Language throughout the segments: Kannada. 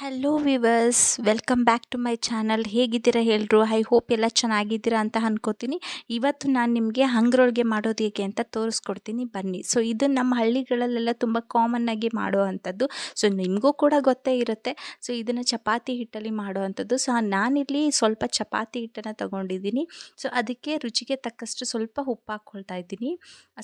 Hello viewers welcome back to my channel ಹೇಗಿದ್ದೀರಾ ಹೇಳರು ಐ ಹೋಪ್ ಎಲ್ಲ ಚೆನ್ನಾಗಿದ್ದೀರಾ ಅಂತ ಅಂದ್ಕೋತೀನಿ ಇವತ್ತು ನಾನು ನಿಮಗೆ ಹಂಗ್ರೋಳ್ಗೆ ಮಾಡೋದು ಹೇಗೆ ಅಂತ ತೋರಿಸ್ಕೊಡ್ತೀನಿ. ಬನ್ನಿ. ಸೊ ಇದು ನಮ್ಮ ಹಳ್ಳಿಗಳಲ್ಲೆಲ್ಲ ತುಂಬ ಕಾಮನ್ನಾಗಿ ಮಾಡೋ ಅಂಥದ್ದು ಸೊ ನಿಮಗೂ ಕೂಡ ಗೊತ್ತೇ ಇರುತ್ತೆ. ಸೊ ಇದನ್ನು ಚಪಾತಿ ಹಿಟ್ಟಲ್ಲಿ ಮಾಡೋ ಅಂಥದ್ದು ಸೊ ನಾನಿಲ್ಲಿ ಸ್ವಲ್ಪ ಚಪಾತಿ ಹಿಟ್ಟನ್ನು ತೊಗೊಂಡಿದ್ದೀನಿ. ಸೊ ಅದಕ್ಕೆ ರುಚಿಗೆ ತಕ್ಕಷ್ಟು ಸ್ವಲ್ಪ ಉಪ್ಪು ಹಾಕ್ಕೊಳ್ತಾ ಇದ್ದೀನಿ.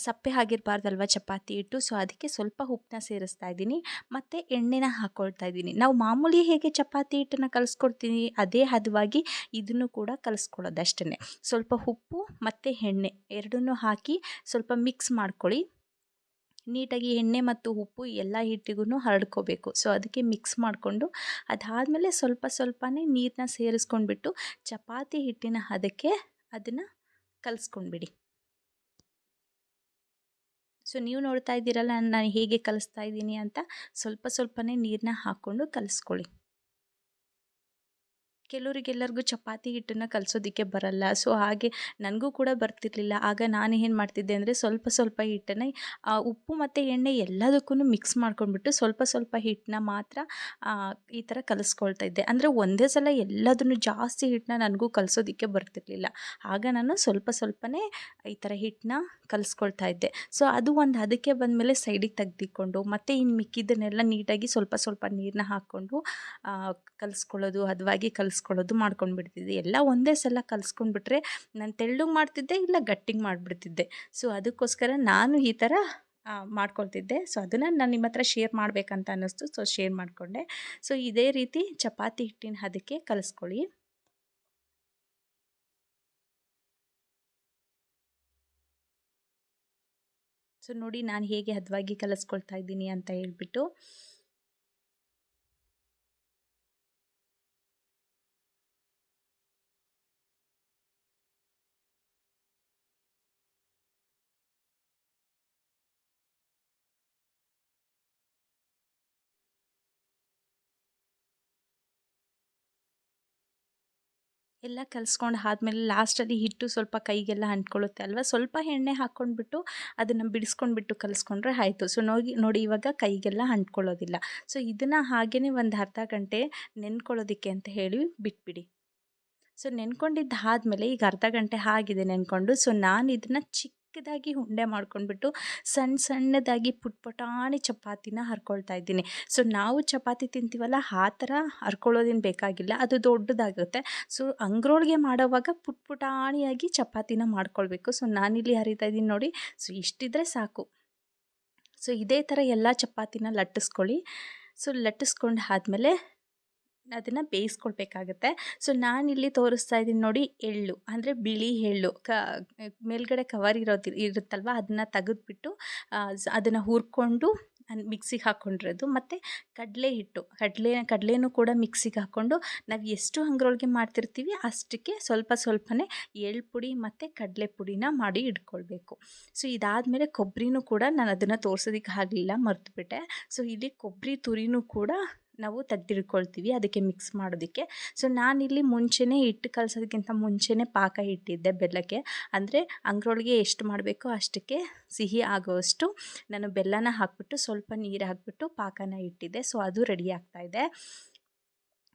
ಸಪ್ಪೆ ಆಗಿರಬಾರ್ದಲ್ವ ಚಪಾತಿ ಹಿಟ್ಟು? ಸೊ ಅದಕ್ಕೆ ಸ್ವಲ್ಪ ಉಪ್ಪನ್ನ ಸೇರಿಸ್ತಾ ಇದ್ದೀನಿ. ಮತ್ತು ಎಣ್ಣೆನ ಹಾಕ್ಕೊಳ್ತಾ ಇದ್ದೀನಿ. ನಾವು ಮಾಮೂಲಿ ಹೇಗೆ ಚಪಾತಿ ಹಿಟ್ಟನ್ನು ಕಲಿಸ್ಕೊಡ್ತೀನಿ, ಅದೇ ಹದವಾಗಿ ಇದನ್ನು ಕೂಡ ಕಲಿಸ್ಕೊಳ್ಳೋದು ಅಷ್ಟೇ ಸ್ವಲ್ಪ ಉಪ್ಪು ಮತ್ತು ಎಣ್ಣೆ ಎರಡನ್ನೂ ಹಾಕಿ ಸ್ವಲ್ಪ ಮಿಕ್ಸ್ ಮಾಡ್ಕೊಳ್ಳಿ. ನೀಟಾಗಿ ಎಣ್ಣೆ ಮತ್ತು ಉಪ್ಪು ಎಲ್ಲ ಹಿಟ್ಟಿಗೂ ಹರಡ್ಕೋಬೇಕು. ಸೊ ಅದಕ್ಕೆ ಮಿಕ್ಸ್ ಮಾಡಿಕೊಂಡು ಅದಾದಮೇಲೆ ಸ್ವಲ್ಪ ಸ್ವಲ್ಪನೇ ನೀರನ್ನ ಸೇರಿಸ್ಕೊಂಡ್ಬಿಟ್ಟು ಚಪಾತಿ ಹಿಟ್ಟಿನ ಹದಕ್ಕೆ ಅದನ್ನು ಕಲಿಸ್ಕೊಂಡ್ಬಿಡಿ. ಸೊ ನೀವು ನೋಡ್ತಾ ಇದ್ದೀರಲ್ಲ ನಾನು ಹೇಗೆ ಕಲಿಸ್ತಾ ಇದ್ದೀನಿ ಅಂತ ಸ್ವಲ್ಪ ಸ್ವಲ್ಪನೇ ನೀರನ್ನ ಹಾಕ್ಕೊಂಡು ಕಲಿಸ್ಕೊಳ್ಳಿ. ಕೆಲವರಿಗೆಲ್ಲರಿಗೂ ಚಪಾತಿ ಹಿಟ್ಟನ್ನು ಕಲಿಸೋದಕ್ಕೆ ಬರಲ್ಲ. ಸೊ, ಹಾಗೆ ನನಗೂ ಕೂಡ ಬರ್ತಿರ್ಲಿಲ್ಲ. ಆಗ ನಾನು ಏನು ಮಾಡ್ತಿದ್ದೆ ಅಂದರೆ ಸ್ವಲ್ಪ ಸ್ವಲ್ಪ ಹಿಟ್ಟನ್ನು ಉಪ್ಪು ಮತ್ತು ಎಣ್ಣೆ ಎಲ್ಲದಕ್ಕೂ ಮಿಕ್ಸ್ ಮಾಡ್ಕೊಂಡ್ಬಿಟ್ಟು ಸ್ವಲ್ಪ ಸ್ವಲ್ಪ ಹಿಟ್ಟನ್ನ ಮಾತ್ರ ಈ ಥರ ಕಲಿಸ್ಕೊಳ್ತಾ ಇದ್ದೆ. ಅಂದರೆ ಒಂದೇ ಸಲ ಎಲ್ಲದನ್ನು ಜಾಸ್ತಿ ಹಿಟ್ಟನ್ನ ನನಗೂ ಕಲಿಸೋದಕ್ಕೆ ಬರ್ತಿರ್ಲಿಲ್ಲ. ಆಗ ನಾನು ಸ್ವಲ್ಪ ಸ್ವಲ್ಪನೇ ಈ ಥರ ಹಿಟ್ಟನ್ನ ಕಲಿಸ್ಕೊಳ್ತಾ ಇದ್ದೆ. ಸೊ, ಅದು ಒಂದು ಅದಕ್ಕೆ ಬಂದಮೇಲೆ ಸೈಡಿಗೆ ತೆಗ್ದಿಕೊಂಡು, ಮತ್ತು ಇನ್ನು ಮಿಕ್ಕಿದ್ದನ್ನೆಲ್ಲ ನೀಟಾಗಿ ಸ್ವಲ್ಪ ಸ್ವಲ್ಪ ನೀರನ್ನ ಹಾಕ್ಕೊಂಡು ಕಲಿಸ್ಕೊಳ್ಳೋದು, ಹದವಾಗಿ ಕಲಿಸ್ಕೊಳ್ಳೋದು ಮಾಡ್ಕೊಂಡು ಬಿಡ್ತಿದ್ದೆ ಎಲ್ಲ ಒಂದೇ ಸಲ ಕಲಿಸ್ಕೊಂಡ್ಬಿಟ್ರೆ ನಾನು ತೆಳ್ಳಗೆ ಮಾಡ್ತಿದ್ದೆ, ಇಲ್ಲ ಗಟ್ಟಿಗೆ ಮಾಡಿಬಿಡ್ತಿದ್ದೆ. ಸೊ ಅದಕ್ಕೋಸ್ಕರ ನಾನು ಈ ಥರ ಮಾಡ್ಕೊಳ್ತಿದ್ದೆ. ಸೊ ಅದನ್ನು ನಾನು ನಿಮ್ಮ ಹತ್ರ ಶೇರ್ ಮಾಡಬೇಕಂತ ಅನ್ನಿಸ್ತು. ಸೊ ಶೇರ್ ಮಾಡಿಕೊಂಡೆ. ಸೊ ಇದೇ ರೀತಿ ಚಪಾತಿ ಹಿಟ್ಟಿನ ಹದಕ್ಕೆ ಕಲಿಸ್ಕೊಳ್ಳಿ. ಸೊ ನೋಡಿ ನಾನು ಹೇಗೆ ಹದವಾಗಿ ಕಲಿಸ್ಕೊಳ್ತಾ ಇದ್ದೀನಿ ಅಂತ ಹೇಳ್ಬಿಟ್ಟು. ಎಲ್ಲ ಕಲಿಸ್ಕೊಂಡು ಆದಮೇಲೆ ಲಾಸ್ಟಲ್ಲಿ ಹಿಟ್ಟು ಸ್ವಲ್ಪ ಕೈಗೆಲ್ಲ ಅಂಟ್ಕೊಳ್ಳುತ್ತೆ ಅಲ್ವಾ? ಸ್ವಲ್ಪ ಎಣ್ಣೆ ಹಾಕ್ಕೊಂಡ್ಬಿಟ್ಟು ಅದನ್ನು ಬಿಡಿಸ್ಕೊಂಡ್ಬಿಟ್ಟು ಕಲಿಸ್ಕೊಂಡ್ರೆ ಆಯಿತು. ಸೊ ನೋಡಿ ನೋಡಿ ಇವಾಗ ಕೈಗೆಲ್ಲ ಅಂಟ್ಕೊಳ್ಳೋದಿಲ್ಲ. ಸೊ ಇದನ್ನು ಹಾಗೇ ಒಂದು ಅರ್ಧ ಗಂಟೆ ನೆನ್ಕೊಳ್ಳೋದಕ್ಕೆ ಅಂತ ಹೇಳಿ ಬಿಟ್ಬಿಡಿ. ಸೊ ನೆನ್ಕೊಂಡಿದ್ದಾದಮೇಲೆ ಈಗ ಅರ್ಧ ಗಂಟೆ ಆಗಿದೆ ನೆನ್ಕೊಂಡು. ಸೊ ನಾನು ಇದನ್ನು ಚಿಕ್ಕ ಚಿಕ್ಕದಾಗಿ ಉಂಡೆ ಮಾಡ್ಕೊಂಡ್ಬಿಟ್ಟು ಸಣ್ಣ ಸಣ್ಣದಾಗಿ ಪುಟ್ ಪುಟಾಣಿ ಚಪಾತಿನ ಹರ್ಕೊಳ್ತಾ ಇದ್ದೀನಿ. ಸೊ ನಾವು ಚಪಾತಿ ತಿಂತೀವಲ್ಲ, ಆ ಥರ ಹರ್ಕೊಳ್ಳೋದೇನು ಬೇಕಾಗಿಲ್ಲ. ಅದು ದೊಡ್ಡದಾಗುತ್ತೆ. ಸೊ ಅಂಗ್ರೋಳಿಗೆ ಮಾಡೋವಾಗ ಪುಟ್ ಪುಟಾಣಿಯಾಗಿ ಚಪಾತಿನ ಮಾಡ್ಕೊಳ್ಬೇಕು. ಸೊ ನಾನಿಲ್ಲಿ ಹರಿತಾ ಇದ್ದೀನಿ ನೋಡಿ. ಸೊ ಇಷ್ಟಿದ್ರೆ ಸಾಕು. ಸೊ ಇದೇ ಥರ ಎಲ್ಲ ಚಪಾತಿನ ಲಟ್ಟಿಸ್ಕೊಳ್ಳಿ. ಸೊ ಲಟ್ಟಿಸ್ಕೊಂಡು ಆದಮೇಲೆ ಅದನ್ನು ಬೇಯಿಸ್ಕೊಳ್ಬೇಕಾಗತ್ತೆ. ಸೊ, ನಾನಿಲ್ಲಿ ತೋರಿಸ್ತಾ ಇದ್ದೀನಿ ನೋಡಿ ಎಳ್ಳು, ಅಂದರೆ ಬಿಳಿ ಎಳ್ಳು. ಕ, ಮೇಲ್ಗಡೆ ಕವರ್ ಇರೋದು ಇರುತ್ತಲ್ವ, ಅದನ್ನು ತೆಗೆದ್ಬಿಟ್ಟು ಅದನ್ನು ಹುರ್ಕೊಂಡು ಮಿಕ್ಸಿಗೆ ಹಾಕ್ಕೊಂಡಿರೋದು. ಮತ್ತು ಕಡಲೆ ಹಿಟ್ಟು, ಕಡಲೆ, ಕಡಲೆನೂ ಕೂಡ ಮಿಕ್ಸಿಗೆ ಹಾಕ್ಕೊಂಡು ನಾವು ಎಷ್ಟು ಹಂಗ್ರೊಳಗೆ ಮಾಡ್ತಿರ್ತೀವಿ, ಅಷ್ಟಕ್ಕೆ ಸ್ವಲ್ಪ ಸ್ವಲ್ಪನೇ ಎಳ್ಳು ಪುಡಿ ಮತ್ತು ಕಡಲೆ ಪುಡಿನ ಮಾಡಿ ಇಟ್ಕೊಳ್ಬೇಕು. ಸೊ, ಇದಾದಮೇಲೆ ಕೊಬ್ಬರಿನೂ ಕೂಡ ನಾನು ಅದನ್ನು ತೋರ್ಸೋದಕ್ಕೆ ಆಗಲಿಲ್ಲ ಮರೆತುಬಿಟ್ಟೆ. ಸೊ, ಇಲ್ಲಿ ಕೊಬ್ಬರಿ ತುರಿನೂ ಕೂಡ ನಾವು ತೆಗ್ದಿಟ್ಕೊಳ್ತೀವಿ, ಅದಕ್ಕೆ ಮಿಕ್ಸ್ ಮಾಡೋದಕ್ಕೆ. ಸೊ ನಾನಿಲ್ಲಿ ಮುಂಚೆನೇ ಹಿಟ್ಟು ಕಲಸೋದಕ್ಕಿಂತ ಮುಂಚೆನೇ ಪಾಕ ಇಟ್ಟಿದ್ದೆ ಬೆಲ್ಲಕ್ಕೆ. ಅಂದರೆ ಅಂಗ್ರೊಳಗೆ ಎಷ್ಟು ಮಾಡಬೇಕೋ ಅಷ್ಟಕ್ಕೆ ಸಿಹಿ ಆಗೋವಷ್ಟು ನಾನು ಬೆಲ್ಲನ ಹಾಕ್ಬಿಟ್ಟು ಸ್ವಲ್ಪ ನೀರು ಹಾಕ್ಬಿಟ್ಟು ಪಾಕನ ಇಟ್ಟಿದ್ದೆ. ಸೊ ಅದು ರೆಡಿ ಆಗ್ತಾಯಿದೆ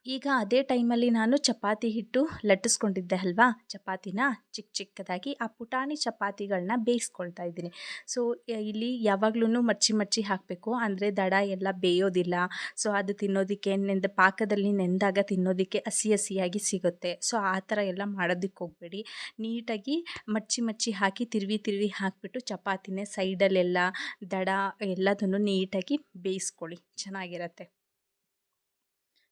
ಈಗ ಅದೇ ಟೈಮಲ್ಲಿ ನಾನು ಚಪಾತಿ ಹಿಟ್ಟು ಲಟ್ಟಿಸ್ಕೊಂಡಿದ್ದೆ ಅಲ್ವಾ? ಚಪಾತಿನ ಚಿಕ್ಕ ಚಿಕ್ಕದಾಗಿ ಆ ಪುಟಾಣಿ ಚಪಾತಿಗಳನ್ನ ಬೇಯಿಸ್ಕೊಳ್ತಾ ಇದ್ದೀನಿ. ಸೊ ಇಲ್ಲಿ ಯಾವಾಗ್ಲೂ ಮಚ್ಚಿ ಮಚ್ಚಿ ಹಾಕಬೇಕು. ಅಂದರೆ ದಡ ಎಲ್ಲ ಬೇಯೋದಿಲ್ಲ. ಸೊ ಅದು ತಿನ್ನೋದಕ್ಕೆ ನೆಂದ, ಪಾಕದಲ್ಲಿ ನೆಂದಾಗ ತಿನ್ನೋದಕ್ಕೆ ಹಸಿ ಹಸಿಯಾಗಿ ಸಿಗುತ್ತೆ. ಸೊ ಆ ಥರ ಎಲ್ಲ ಮಾಡೋದಕ್ಕೆ ಹೋಗಬೇಡಿ. ನೀಟಾಗಿ ಮಚ್ಚಿ ಮಚ್ಚಿ ಹಾಕಿ ತಿರುವಿ ತಿರುವಿ ಹಾಕಿಬಿಟ್ಟು ಚಪಾತಿನೇ ಸೈಡಲ್ಲೆಲ್ಲ ದಡ ಎಲ್ಲದನ್ನು ನೀಟಾಗಿ ಬೇಯಿಸ್ಕೊಳ್ಳಿ. ಚೆನ್ನಾಗಿರತ್ತೆ.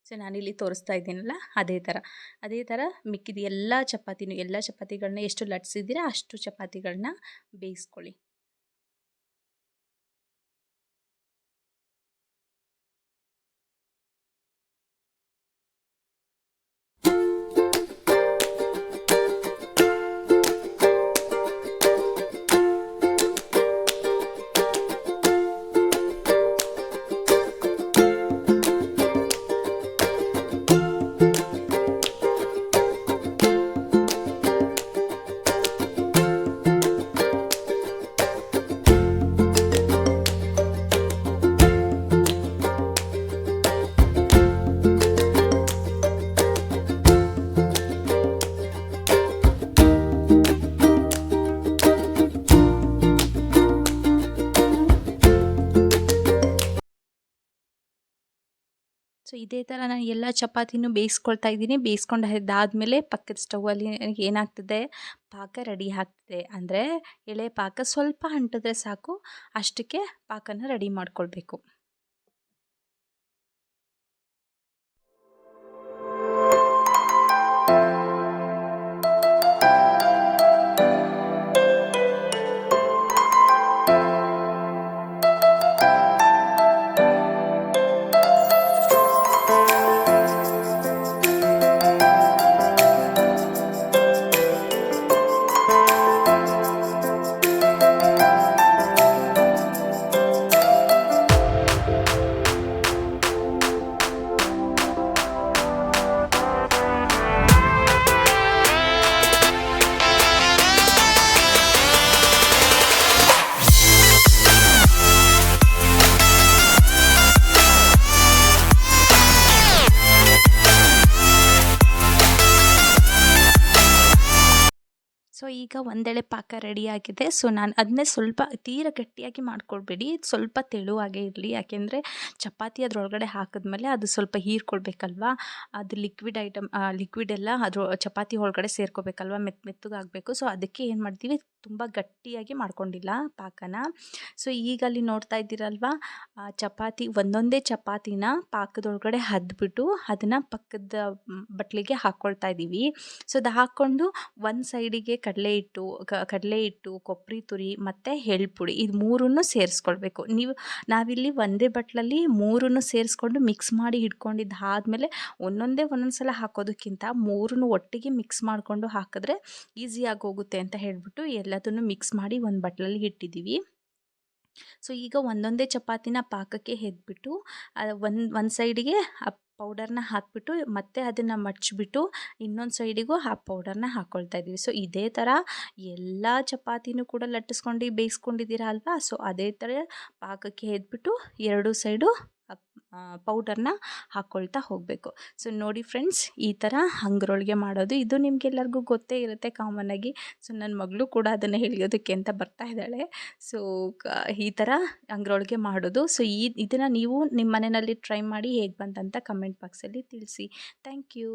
ಸೊ ನಾನಿಲ್ಲಿ ತೋರಿಸ್ತಾ ಇದ್ದೀನಲ್ಲ, ಅದೇ ಥರ. ಅದೇ ಥರ ಮಿಕ್ಕಿದ ಎಲ್ಲ ಚಪಾತಿನೂ, ಎಲ್ಲ ಚಪಾತಿಗಳನ್ನ ಎಷ್ಟು ಲಟ್ಸಿದ್ದೀರಾ ಅಷ್ಟು ಚಪಾತಿಗಳನ್ನ ಬೇಯಿಸ್ಕೊಳ್ಳಿ. ಸೊ ಇದೇ ಥರ ನಾನು ಎಲ್ಲ ಚಪಾತಿನೂ ಬೇಯಿಸ್ಕೊಳ್ತಾ ಇದ್ದೀನಿ. ಬೇಯಿಸ್ಕೊಂಡು ಅದಾದಮೇಲೆ ಪಕ್ಕದ ಸ್ಟವ್ವಲ್ಲಿ ಏನಾಗ್ತದೆ? ಪಾಕ ರೆಡಿ ಆಗ್ತದೆ. ಅಂದರೆ ಎಳೆ ಪಾಕ ಸ್ವಲ್ಪ ಅಂಟಿದ್ರೆ ಸಾಕು, ಅಷ್ಟಕ್ಕೆ ಪಾಕನ ರೆಡಿ ಮಾಡ್ಕೊಳ್ಬೇಕು. ಒಂದೆಳೆ ಪಾಕ ರೆಡಿಯಾಗಿದೆ ಸೊ ನಾನು ಅದನ್ನೇ ಸ್ವಲ್ಪ ತೀರ ಗಟ್ಟಿಯಾಗಿ ಮಾಡ್ಕೊಳ್ಬೇಡಿ. ಸ್ವಲ್ಪ ತೆಳುವಾಗೇ ಇರಲಿ. ಯಾಕೆಂದರೆ ಚಪಾತಿ ಅದರೊಳಗಡೆ ಹಾಕಿದ್ಮೇಲೆ ಅದು ಸ್ವಲ್ಪ ಹೀರ್ಕೊಳ್ಬೇಕಲ್ವಾ? ಅದು ಲಿಕ್ವಿಡ್ ಐಟಮ್ ಲಿಕ್ವಿಡ್ ಎಲ್ಲ ಅದ್ರ, ಚಪಾತಿ ಒಳಗಡೆ ಸೇರ್ಕೋಬೇಕಲ್ವಾ? ಮೆತ್ತ ಮೆತ್ತಗಾಗಬೇಕು. ಸೊ ಅದಕ್ಕೆ ಏನು ಮಾಡ್ತೀವಿ? ತುಂಬ ಗಟ್ಟಿಯಾಗಿ ಮಾಡ್ಕೊಂಡಿಲ್ಲ ಪಾಕನ. ಸೊ ಈಗ ಅಲ್ಲಿ ನೋಡ್ತಾ ಇದ್ದೀರಲ್ವಾ ಚಪಾತಿ, ಒಂದೊಂದೇ ಚಪಾತಿನ ಪಾಕದೊಳಗಡೆ ಹದ್ಬಿಟ್ಟು ಅದನ್ನು ಪಕ್ಕದ ಬಟ್ಲಿಗೆ ಹಾಕ್ಕೊಳ್ತಾ ಇದ್ದೀವಿ. ಸೊ ಅದು ಹಾಕ್ಕೊಂಡು ಒಂದು ಸೈಡಿಗೆ ಕಡಲೆ ಹಿಟ್ಟು ಕಡಲೆ ಹಿಟ್ಟು ಕೊಬ್ಬರಿ ತುರಿ ಮತ್ತು ಎಳ್ಪುಡಿ ಇದು ಮೂರನ್ನು ಸೇರಿಸ್ಕೊಳ್ಬೇಕು. ನೀವು, ನಾವಿಲ್ಲಿ ಒಂದೇ ಬಟ್ಲಲ್ಲಿ ಮೂರನ್ನು ಸೇರಿಸ್ಕೊಂಡು ಮಿಕ್ಸ್ ಮಾಡಿ ಇಟ್ಕೊಂಡಿದ್ದು ಆದಮೇಲೆ ಒಂದೊಂದೇ ಒಂದೊಂದು ಸಲ ಹಾಕೋದಕ್ಕಿಂತ ಮೂರನ್ನು ಒಟ್ಟಿಗೆ ಮಿಕ್ಸ್ ಮಾಡಿಕೊಂಡು ಹಾಕಿದ್ರೆ ಈಸಿಯಾಗಿ ಹೋಗುತ್ತೆ ಅಂತ ಹೇಳಿಬಿಟ್ಟು ಎಲ್ಲದನ್ನು ಮಿಕ್ಸ್ ಮಾಡಿ ಒಂದು ಬಟ್ಲಲ್ಲಿ ಇಟ್ಟಿದ್ದೀವಿ. ಸೊ ಈಗ ಒಂದೊಂದೇ ಚಪಾತಿನ ಪಾಕಕ್ಕೆ ಹೆದ್ಬಿಟ್ಟು ಒಂದು ಒಂದು ಸೈಡಿಗೆ ಆ ಪೌಡರ್ನ ಹಾಕಿಬಿಟ್ಟು, ಮತ್ತೆ ಅದನ್ನು ಮಡ್ಚಿಬಿಟ್ಟು ಇನ್ನೊಂದು ಸೈಡಿಗೂ ಆ ಪೌಡರ್ನ ಹಾಕ್ಕೊಳ್ತಾ ಇದ್ದೀವಿ. ಸೊ ಇದೇ ಥರ ಎಲ್ಲ ಚಪಾತಿನೂ ಕೂಡ ಲಟ್ಟಿಸ್ಕೊಂಡು ಬೇಯಿಸ್ಕೊಂಡಿದ್ದೀರಾ ಅಲ್ವಾ? ಸೊ ಅದೇ ಥರ ಪಾಕಕ್ಕೆ ಎದ್ಬಿಟ್ಟು ಎರಡೂ ಸೈಡು ಪೌಡರ್ನ ಹಾಕ್ಕೊಳ್ತಾ ಹೋಗಬೇಕು. ಸೊ ನೋಡಿ ಫ್ರೆಂಡ್ಸ್ ಈ ಥರ ಹಂಗ್ರೊಳಗೆ ಮಾಡೋದು ಇದು ನಿಮಗೆಲ್ಲರಿಗೂ ಗೊತ್ತೇ ಇರುತ್ತೆ ಕಾಮನ್ನಾಗಿ ಸೊ ನನ್ನ ಮಗಳು ಕೂಡ ಅದನ್ನು ಹೇಳಿಯೋದಕ್ಕೆ ಅಂತ ಬರ್ತಾ ಇದ್ದಾಳೆ. ಸೊ ಈ ಥರ ಹಂಗ್ರೊಳಗೆ ಮಾಡೋದು. ಸೊ ಈ ಇದನ್ನು ನೀವು ನಿಮ್ಮ ಮನೆಯಲ್ಲಿ ಟ್ರೈ ಮಾಡಿ ಹೇಗೆ ಬಂತಂತ ಕಮೆಂಟ್ ಬಾಕ್ಸಲ್ಲಿ ತಿಳಿಸಿ. Thank you